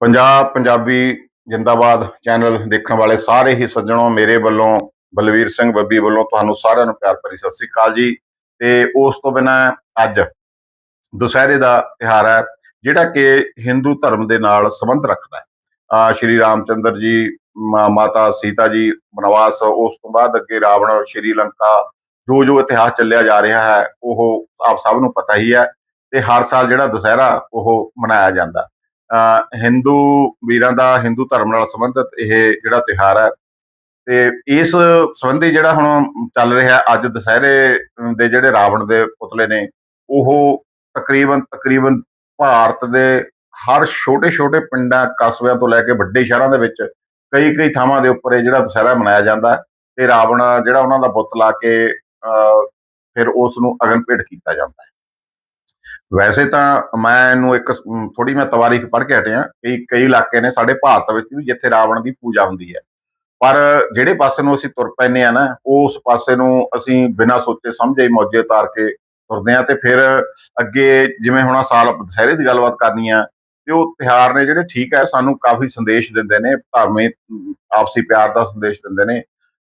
ਪੰਜਾਬ ਪੰਜਾਬੀ ਜਿੰਦਾਬਾਦ ਚੈਨਲ ਦੇਖਣ ਵਾਲੇ ਸਾਰੇ ਹੀ ਸੱਜਣੋ, ਮੇਰੇ ਵੱਲੋਂ, ਬਲਵੀਰ ਸਿੰਘ ਬੱਬੀ ਵੱਲੋਂ ਤੁਹਾਨੂੰ ਸਾਰਿਆਂ ਨੂੰ ਪਿਆਰ ਭਰੀ ਸਤਿ ਸ੍ਰੀ ਅਕਾਲ ਜੀ। ਤੇ ਉਸ ਤੋਂ ਬਿਨਾ ਅੱਜ ਦੁਸਹਿਰੇ ਦਾ ਤਿਹਾਰ ਹੈ, ਜਿਹੜਾ ਕਿ ਹਿੰਦੂ ਧਰਮ ਦੇ ਨਾਲ ਸੰਬੰਧ ਰੱਖਦਾ ਹੈ। ਆ, ਸ਼੍ਰੀ ਰਾਮਚੰਦਰ ਜੀ ਮਾਤਾ ਸੀਤਾ ਜੀ, ਬਨਵਾਸ, ਉਸ ਤੋਂ ਬਾਅਦ ਅੱਗੇ ਰਾਵਣ, ਸ਼੍ਰੀ ਲੰਕਾ, ਜੋ ਜੋ ਇਤਿਹਾਸ ਚੱਲਿਆ ਜਾ ਰਿਹਾ ਹੈ, ਉਹ ਆਪ ਸਭ ਨੂੰ ਪਤਾ ਹੀ ਹੈ। ਤੇ ਹਰ ਸਾਲ ਜਿਹੜਾ ਦੁਸਹਿਰਾ, ਉਹ ਮਨਾਇਆ ਜਾਂਦਾ। ਹਿੰਦੂ ਵੀਰਾਂ ਦਾ ਹਿੰਦੂ ਧਰਮ ਨਾਲ ਸੰਬੰਧਿਤ ਇਹ ਜਿਹੜਾ ਤਿਉਹਾਰ ਹੈ ਤੇ ਇਸ ਸੰਬੰਧੀ ਜਿਹੜਾ ਹੁਣ ਚੱਲ ਰਿਹਾ ਅੱਜ ਦੁਸਹਿਰੇ ਦੇ ਜਿਹੜੇ ਰਾਵਣ ਦੇ ਪੁਤਲੇ ਨੇ, ਉਹ ਤਕਰੀਬਨ ਤਕਰੀਬਨ ਭਾਰਤ ਦੇ ਹਰ ਛੋਟੇ-ਛੋਟੇ ਪਿੰਡਾਂ, ਕਸਬਿਆਂ ਤੋਂ ਲੈ ਕੇ ਵੱਡੇ ਸ਼ਹਿਰਾਂ ਦੇ ਵਿੱਚ ਕਈ ਕਈ ਥਾਵਾਂ ਦੇ ਉੱਪਰ ਇਹ ਜਿਹੜਾ ਦੁਸਹਿਰਾ ਮਨਾਇਆ ਜਾਂਦਾ ਹੈ ਤੇ ਰਾਵਣ ਜਿਹੜਾ ਉਹਨਾਂ ਦਾ ਬੁੱਤ ਲਾ ਕੇ, ਅਹ, ਫਿਰ ਉਸ ਨੂੰ ਅਗਨ ਭੇਟ ਕੀਤਾ ਜਾਂਦਾ ਹੈ। ਵੈਸੇ ਤਾਂ ਮੈਂ ਇਹਨੂੰ ਇੱਕ ਥੋੜੀ ਮੈਂ ਤਵਾਰੀਖ ਪੜ੍ਹ ਕੇ ਹਟਿਆ ਕਈ ਕਈ ਇਲਾਕੇ ਨੇ ਸਾਡੇ ਭਾਰਤ ਵਿੱਚ ਵੀ ਜਿੱਥੇ ਰਾਵਣ ਦੀ ਪੂਜਾ ਹੁੰਦੀ ਹੈ। ਪਰ ਜਿਹੜੇ ਪਾਸੇ ਨੂੰ ਅਸੀਂ ਤੁਰ ਪੈਨੇ ਆ ਨਾ ਉਸ ਪਾਸੇ ਨੂੰ ਅਸੀਂ ਬਿਨਾਂ ਸੋਚੇ ਸਮਝੇ ਹੀ ਮੌਜੇ ਉਤਾਰ ਕੇ ਤੁਰਦੇ ਆ ਤੇ ਫਿਰ ਅੱਗੇ ਜਿਵੇਂ ਹੁਣ ਆਹ ਸਾਲ ਦੁਸਹਿਰੇ ਦੀ ਗੱਲਬਾਤ ਕਰਨੀ ਆ, ਤੇ ਉਹ ਤਿਹਾਰ ਨੇ ਜਿਹੜੇ ਠੀਕ ਹੈ, ਸਾਨੂੰ ਕਾਫੀ ਸੰਦੇਸ਼ ਦਿੰਦੇ ਨੇ ਧਾਰਮਿਕ ਆਪਸੀ ਪਿਆਰ ਦਾ ਸੰਦੇਸ਼ ਦਿੰਦੇ ਨੇ।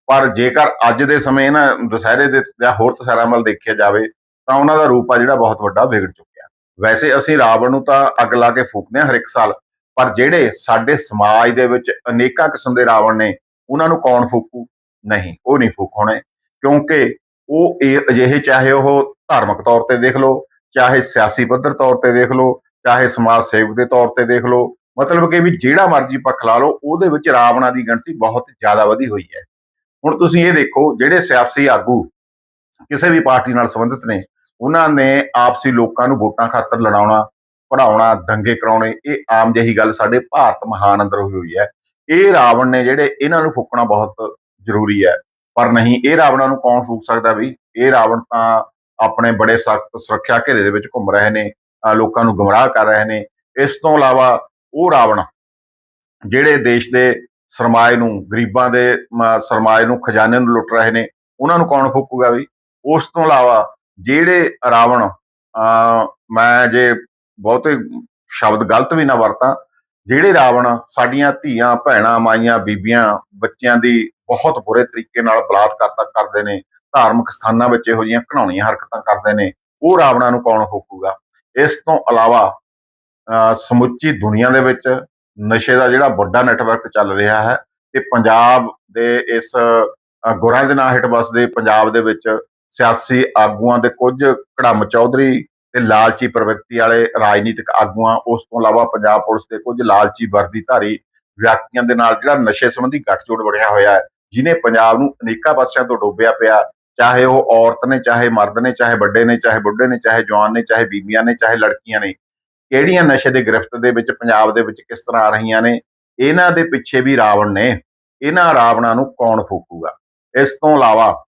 ਪਰ ਜੇਕਰ ਅੱਜ ਦੇ ਸਮੇਂ ਨਾ, ਦੁਸਹਿਰੇ ਦੇ ਜਾਂ ਹੋਰ ਦੁਸਹਿਰਾ ਵੱਲ ਦੇਖਿਆ ਜਾਵੇ ਤਾਂ ਉਹਨਾਂ ਦਾ ਰੂਪ ਆ ਜਿਹੜਾ ਬਹੁਤ ਵੱਡਾ ਵਿਗੜ ਚੁੱਕਿਆ। ਵੈਸੇ ਅਸੀਂ ਰਾਵਣ ਨੂੰ ਤਾਂ ਅੱਗ ਲਾ ਕੇ ਫੂਕਦੇ ਹਾਂ ਹਰ ਇੱਕ ਸਾਲ, ਪਰ ਜਿਹੜੇ ਸਾਡੇ ਸਮਾਜ ਦੇ ਵਿੱਚ ਅਨੇਕਾਂ ਕਿਸਮ ਦੇ ਰਾਵਣ ਨੇ, ਉਹਨਾਂ ਨੂੰ ਕੌਣ ਫੂਕੂ? ਨਹੀਂ, ਉਹ ਨਹੀਂ ਫੂਕ ਹੋਣੇ ਕਿਉਂਕਿ ਉਹ ਇਹ ਅਜਿਹੇ ਚਾਹੇ ਉਹ ਧਾਰਮਿਕ ਤੌਰ ਤੇ ਦੇਖ ਲਓ, ਚਾਹੇ ਸਿਆਸੀ ਪੱਧਰ ਤੌਰ ਤੇ ਦੇਖ ਲਓ, ਚਾਹੇ ਸਮਾਜ ਸੇਵਕ ਦੇ ਤੌਰ ਤੇ ਦੇਖ ਲਓ, ਮਤਲਬ ਕਿ ਵੀ ਜਿਹੜਾ ਮਰਜ਼ੀ ਪੱਖ ਲਾ ਲਓ, ਉਹਦੇ ਵਿੱਚ ਰਾਵਣਾਂ ਦੀ ਗਿਣਤੀ ਬਹੁਤ ਜ਼ਿਆਦਾ ਵਧੀ ਹੋਈ ਹੈ। ਹੁਣ ਤੁਸੀਂ ਇਹ ਦੇਖੋ, ਜਿਹੜੇ ਸਿਆਸੀ ਆਗੂ ਕਿਸੇ ਵੀ ਪਾਰਟੀ ਨਾਲ ਸੰਬੰਧਿਤ ਨੇ ਉਹਨਾਂ ਨੇ ਆਪਸੀ ਲੋਕਾਂ ਨੂੰ ਵੋਟਾਂ ਖਾਤਰ ਲੜਾਉਣਾ ਪੜਾਉਣਾ ਦੰਗੇ ਕਰਾਉਣੇ ਇਹ ਆਮ ਜਿਹੀ ਗੱਲ ਸਾਡੇ ਭਾਰਤ ਮਹਾਨ ਅੰਦਰ ਹੋਈ ਹੋਈ ਹੈ। ਇਹ ਰਾਵਣ ਨੇ ਜਿਹੜੇ ਇਹਨਾਂ ਨੂੰ ਫੂਕਣਾ ਬਹੁਤ ਜ਼ਰੂਰੀ ਹੈ ਪਰ ਨਹੀਂ ਇਹ ਰਾਵਣਾਂ ਨੂੰ ਕੌਣ ਫੂਕ ਸਕਦਾ ਵੀ ਇਹ ਰਾਵਣ ਤਾਂ ਆਪਣੇ ਬੜੇ ਸਖਤ ਸੁਰੱਖਿਆ ਘੇਰੇ ਦੇ ਵਿੱਚ ਘੁੰਮ ਰਹੇ ਨੇ ਲੋਕਾਂ ਨੂੰ ਗੁੰਮਰਾਹ ਕਰ ਰਹੇ ਨੇ। ਇਸ ਤੋਂ ਇਲਾਵਾ ਉਹ ਰਾਵਣ ਜਿਹੜੇ ਦੇਸ਼ ਦੇ ਸਰਮਾਏ ਨੂੰ ਗਰੀਬਾਂ ਦੇ ਮ, ਸਰਮਾਏ ਨੂੰ ਖਜ਼ਾਨੇ ਨੂੰ ਲੁੱਟ ਰਹੇ ਨੇ ਉਹਨਾਂ ਨੂੰ ਕੌਣ ਫੂਕੂਗਾ ਵੀ ਉਸ ਤੋਂ ਇਲਾਵਾ ਜਿਹੜੇ ਰਾਵਣ, ਅਹ ਮੈਂ ਜੇ ਬਹੁਤੇ ਸ਼ਬਦ ਗਲਤ ਵੀ ਨਾ ਵਰਤਾਂ, ਜਿਹੜੇ ਰਾਵਣ ਸਾਡੀਆਂ ਧੀਆਂ, ਭੈਣਾਂ, ਮਾਈਆਂ, ਬੀਬੀਆਂ, ਬੱਚਿਆਂ ਦੀ ਬਹੁਤ ਬੁਰੇ ਤਰੀਕੇ ਨਾਲ ਬਲਾਤਕਾਰ ਤੱਕ ਕਰਦੇ ਨੇ, ਧਾਰਮਿਕ ਸਥਾਨਾਂ ਵਿੱਚ ਇਹੋ ਜਿਹੀਆਂ ਘਣਾਉਣੀਆਂ ਹਰਕਤਾਂ ਕਰਦੇ ਨੇ, ਉਹ ਰਾਵਣਾਂ ਨੂੰ ਕੌਣ ਹੋਕੂਗਾ ਇਸ ਤੋਂ ਇਲਾਵਾ, ਅਹ ਸਮੁੱਚੀ ਦੁਨੀਆ ਦੇ ਵਿੱਚ ਨਸ਼ੇ ਦਾ ਜਿਹੜਾ ਵੱਡਾ ਨੈਟਵਰਕ ਚੱਲ ਰਿਹਾ ਹੈ, ਤੇ ਪੰਜਾਬ ਦੇ ਇਸ ਗੁਰਾਂ ਦੇ ਨਾਂ ਹੇਠ ਵਸਦੇ ਪੰਜਾਬ ਦੇ ਵਿੱਚ ਸਿਆਸੀ ਆਗੂਆਂ ਦੇ ਕੁਝ ਕੜਮ ਚੌਧਰੀ ਤੇ ਲਾਲਚੀ ਪ੍ਰਵਿਰਤੀ ਵਾਲੇ ਰਾਜਨੀਤਿਕ ਆਗੂਆਂ, ਉਸ ਤੋਂ ਇਲਾਵਾ ਪੰਜਾਬ ਪੁਲਿਸ ਦੇ ਕੁਝ ਲਾਲਚੀ ਵਰਦੀਧਾਰੀ ਵਿਅਕਤੀਆਂ ਦੇ ਨਾਲ ਜਿਹੜਾ ਨਸ਼ੇ ਸੰਬੰਧੀ ਗੱਠਜੋੜ ਬਣਿਆ ਹੋਇਆ ਹੈ ਜਿਨੇ ਪੰਜਾਬ ਨੂੰ ਅਨੇਕਾਂ ਪਾਸਿਆਂ ਤੋਂ ਡੋਬਿਆ ਪਿਆ, ਚਾਹੇ ਉਹ ਔਰਤ ਨੇ, ਚਾਹੇ ਮਰਦ ਨੇ, ਚਾਹੇ ਵੱਡੇ ਨੇ, ਚਾਹੇ ਬੁੱਢੇ ਨੇ, ਚਾਹੇ ਜਵਾਨ ਨੇ, ਚਾਹੇ ਬੀਬੀਆਂ ਨੇ, ਚਾਹੇ ਲੜਕੀਆਂ ਨੇ, ਕਿਹੜੀਆਂ ਨਸ਼ੇ ਦੇ ਗ੍ਰਿਫਤ ਦੇ ਵਿੱਚ ਪੰਜਾਬ ਦੇ ਵਿੱਚ ਕਿਸ ਤਰ੍ਹਾਂ ਆ ਰਹੀਆਂ ਨੇ, ਇਹਨਾਂ ਦੇ ਪਿੱਛੇ ਵੀ ਰਾਵਣ ਨੇ, ਇਹਨਾਂ ਰਾਵਣਾਂ ਨੂੰ ਕੌਣ ਫੂਕੂਗਾ? ਇਸ ਤੋਂ ਇਲਾਵਾ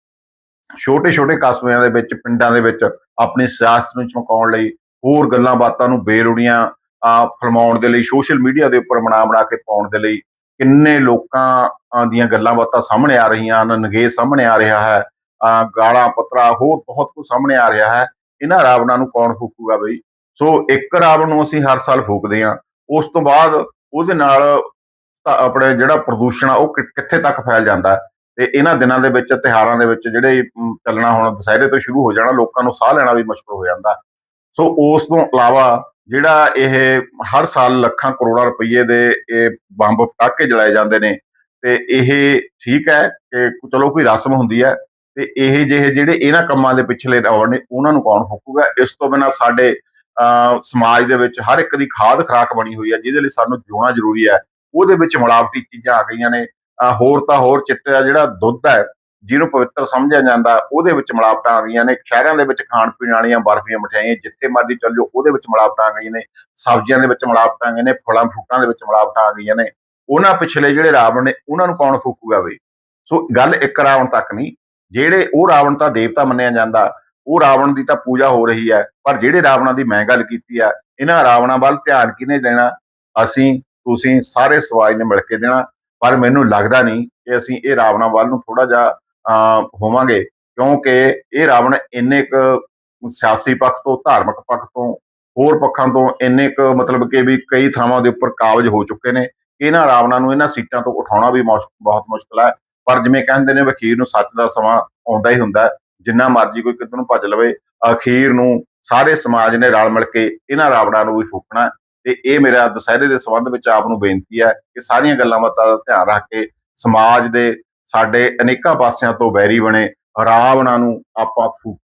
ਛੋਟੇ ਛੋਟੇ ਕਸਬਿਆਂ ਦੇ ਵਿੱਚ ਪਿੰਡਾਂ ਦੇ ਵਿੱਚ ਆਪਣੀ ਸਿਆਸਤ ਨੂੰ ਚਮਕਾਉਣ ਲਈ ਹੋਰ ਗੱਲਾਂ ਬਾਤਾਂ ਨੂੰ ਬੇਰੁੜੀਆਂ ਆ ਫਲਮਾਉਣ ਦੇ ਲਈ ਸੋਸ਼ਲ ਮੀਡੀਆ ਦੇ ਉੱਪਰ ਬਣਾ ਬਣਾ ਕੇ ਪਾਉਣ ਦੇ ਲਈ ਕਿੰਨੇ ਲੋਕਾਂ ਦੀਆਂ ਗੱਲਾਂ ਬਾਤਾਂ ਸਾਹਮਣੇ ਆ ਰਹੀਆਂ ਹਨ ਨਗੇਸ਼ ਸਾਹਮਣੇ ਆ ਰਿਹਾ ਹੈ ਅ, ਗਾਲਾਂ ਪੱਤਰਾ ਹੋਰ ਬਹੁਤ ਕੁਝ ਸਾਹਮਣੇ ਆ ਰਿਹਾ ਹੈ। ਇਹਨਾਂ ਰਾਵਣਾਂ ਨੂੰ ਕੌਣ ਫੂਕੂਗਾ ਬਈ? ਸੋ ਇੱਕ ਰਾਵਣ ਨੂੰ ਅਸੀਂ ਹਰ ਸਾਲ ਫੂਕਦੇ ਹਾਂ। ਉਸ ਤੋਂ ਬਾਅਦ ਉਹਦੇ ਨਾਲ ਆਪਣੇ ਜਿਹੜਾ ਪ੍ਰਦੂਸ਼ਣ ਆ ਉਹ ਕਿ- ਕਿੱਥੇ ਤੱਕ ਫੈਲ ਜਾਂਦਾ ਤੇ ਇਹਨਾਂ ਦਿਨਾਂ ਦੇ ਵਿੱਚ ਤਿਹਾਰਾਂ ਦੇ ਵਿੱਚ ਜਿਹੜੇ ਚੱਲਣਾ ਹੁਣ ਦੁਸਹਿਰੇ ਤੋਂ ਸ਼ੁਰੂ ਹੋ ਜਾਣਾ, ਲੋਕਾਂ ਨੂੰ ਸਾਹ ਲੈਣਾ ਵੀ ਮੁਸ਼ਕਲ ਹੋ ਜਾਂਦਾ। ਸੋ ਉਸ ਤੋਂ ਇਲਾਵਾ ਜਿਹੜਾ ਇਹ ਹਰ ਸਾਲ ਲੱਖਾਂ ਕਰੋੜਾਂ ਰੁਪਏ ਦੇ ਇਹ ਬੰਬ ਪਟਾਕੇ ਜਲਾਏ ਜਾਂਦੇ ਨੇ, ਤੇ ਇਹ ਠੀਕ ਹੈ ਕਿ ਚਲੋ ਕੋਈ ਰਸਮ ਹੁੰਦੀ ਹੈ, ਤੇ ਇਹ ਜਿਹੇ ਜਿਹੜੇ ਇਹਨਾਂ ਕੰਮਾਂ ਦੇ ਪਿਛਲੇ ਰੌੜ ਨੇ, ਉਹਨਾਂ ਨੂੰ ਕੌਣ ਫੂਕੂਗਾ? ਇਸ ਤੋਂ ਬਿਨਾਂ ਸਾਡੇ ਅਹ ਸਮਾਜ ਦੇ ਵਿੱਚ ਹਰ ਇੱਕ ਦੀ ਖਾਦ ਖਰਾਕ ਬਣੀ ਹੋਈ ਹੈ, ਜਿਹਦੇ ਲਈ ਸਾਨੂੰ ਜਿਉਣਾ ਜ਼ਰੂਰੀ ਹੈ। ਉਹਦੇ ਵਿੱਚ ਮਿਲਾਵਟੀ ਚੀਜ਼ਾਂ ਆ ਗਈਆਂ ਨੇ ਹੋਰ ਤਾਂ ਹੋਰ ਚਿੱਟਾ ਜਿਹੜਾ ਦੁੱਧ ਹੈ, ਜਿਹਨੂੰ ਪਵਿੱਤਰ ਸਮਝਿਆ ਜਾਂਦਾ, ਉਹਦੇ ਵਿੱਚ ਮਿਲਾਵਟਾਂ ਆ ਗਈਆਂ ਨੇ। ਸ਼ਹਿਰਾਂ ਦੇ ਵਿੱਚ ਖਾਣ ਪੀਣ ਵਾਲੀਆਂ ਬਰਫੀਆਂ ਮਠਿਆਈਆਂ ਜਿੱਥੇ ਮਰਜ਼ੀ ਚੱਲ ਜਾਓ, ਉਹਦੇ ਵਿੱਚ ਮਿਲਾਵਟਾਂ ਆ ਗਈਆਂ ਨੇ। ਸਬਜ਼ੀਆਂ ਦੇ ਵਿੱਚ ਮਿਲਾਵਟਾਂ ਆ ਗਈਆਂ ਨੇ, ਫਲਾਂ, ਫਰੂਟਾਂ ਦੇ ਵਿੱਚ ਮਿਲਾਵਟਾਂ ਆ ਗਈਆਂ ਨੇ। ਉਹਨਾਂ ਪਿਛਲੇ ਜਿਹੜੇ ਰਾਵਣ ਨੇ, ਉਹਨਾਂ ਨੂੰ ਕੌਣ ਫੂਕੂਗਾ ਬਈ? ਸੋ ਗੱਲ ਇੱਕ ਰਾਵਣ ਤੱਕ ਨਹੀਂ, ਜਿਹੜੇ ਉਹ ਰਾਵਣ ਤਾਂ ਦੇਵਤਾ ਮੰਨਿਆ ਜਾਂਦਾ, ਉਹ ਰਾਵਣ ਦੀ ਤਾਂ ਪੂਜਾ ਹੋ ਰਹੀ ਹੈ, ਪਰ ਜਿਹੜੇ ਰਾਵਣਾਂ ਦੀ ਮੈਂ ਗੱਲ ਕੀਤੀ ਆ, ਇਹਨਾਂ ਰਾਵਣਾਂ ਵੱਲ ਧਿਆਨ ਕਿਹਨੇ ਦੇਣਾ? ਅਸੀਂ, ਤੁਸੀਂ, ਸਾਰੇ ਸਵਾਜ ਨੇ ਮਿਲ ਕੇ ਦੇਣਾ। ਪਰ ਮੈਨੂੰ ਲੱਗਦਾ ਨਹੀਂ ਕਿ ਅਸੀਂ ਇਹ ਰਾਵਣਾਂ ਵੱਲ ਨੂੰ ਥੋੜਾ ਜਿਹਾ ਹੋਵਾਂਗੇ, ਕਿਉਂਕਿ ਇਹ ਰਾਵਣ ਇੰਨੇ ਕੁ ਸਿਆਸੀ ਪੱਖ ਤੋਂ, ਧਾਰਮਿਕ ਪੱਖ ਤੋਂ, ਹੋਰ ਪੱਖਾਂ ਤੋਂ ਇੰਨੇ ਕੁ ਮਤਲਬ ਕਿ ਵੀ ਕਈ ਥਾਵਾਂ ਦੇ ਉੱਪਰ ਕਾਬਜ ਹੋ ਚੁੱਕੇ ਨੇ ਇਹਨਾਂ ਰਾਵਣਾਂ ਨੂੰ ਇਹਨਾਂ ਸੀਟਾਂ ਤੋਂ ਉਠਾਉਣਾ ਵੀ ਮੁਸ਼- ਬਹੁਤ ਮੁਸ਼ਕਲ ਹੈ। ਪਰ ਜਿਵੇਂ ਕਹਿੰਦੇ ਨੇ ਵਕੀਰ ਨੂੰ ਸੱਚ ਦਾ ਸਮਾਂ ਆਉਂਦਾ ਹੀ ਹੁੰਦਾ ਜਿੰਨਾ ਮਰਜ਼ੀ ਕੋਈ ਕਿਤੇ ਨੂੰ ਭੱਜ ਲਵੇ, ਅਖੀਰ ਨੂੰ ਸਾਰੇ ਸਮਾਜ ਨੇ ਰਲ ਮਿਲ ਕੇ ਇਹਨਾਂ ਰਾਵਣਾਂ ਨੂੰ ਵੀ ਫੂਕਣਾ ਤੇ ਇਹ ਮੇਰਾ ਦੁਸਹਿਰੇ ਦੇ ਸੰਬੰਧ ਵਿੱਚ ਆਪ ਨੂੰ ਬੇਨਤੀ ਹੈ ਕਿ ਸਾਰੀਆਂ ਗੱਲਾਂ ਬਾਤਾਂ ਦਾ ਧਿਆਨ ਰੱਖ ਕੇ ਸਮਾਜ ਦੇ ਸਾਡੇ ਅਨੇਕਾਂ ਪਾਸਿਆਂ ਤੋਂ ਵੈਰੀ ਬਣੇ, ਰਾਵਣਾਂ ਨੂੰ ਆਪਾਂ ਫੂਕ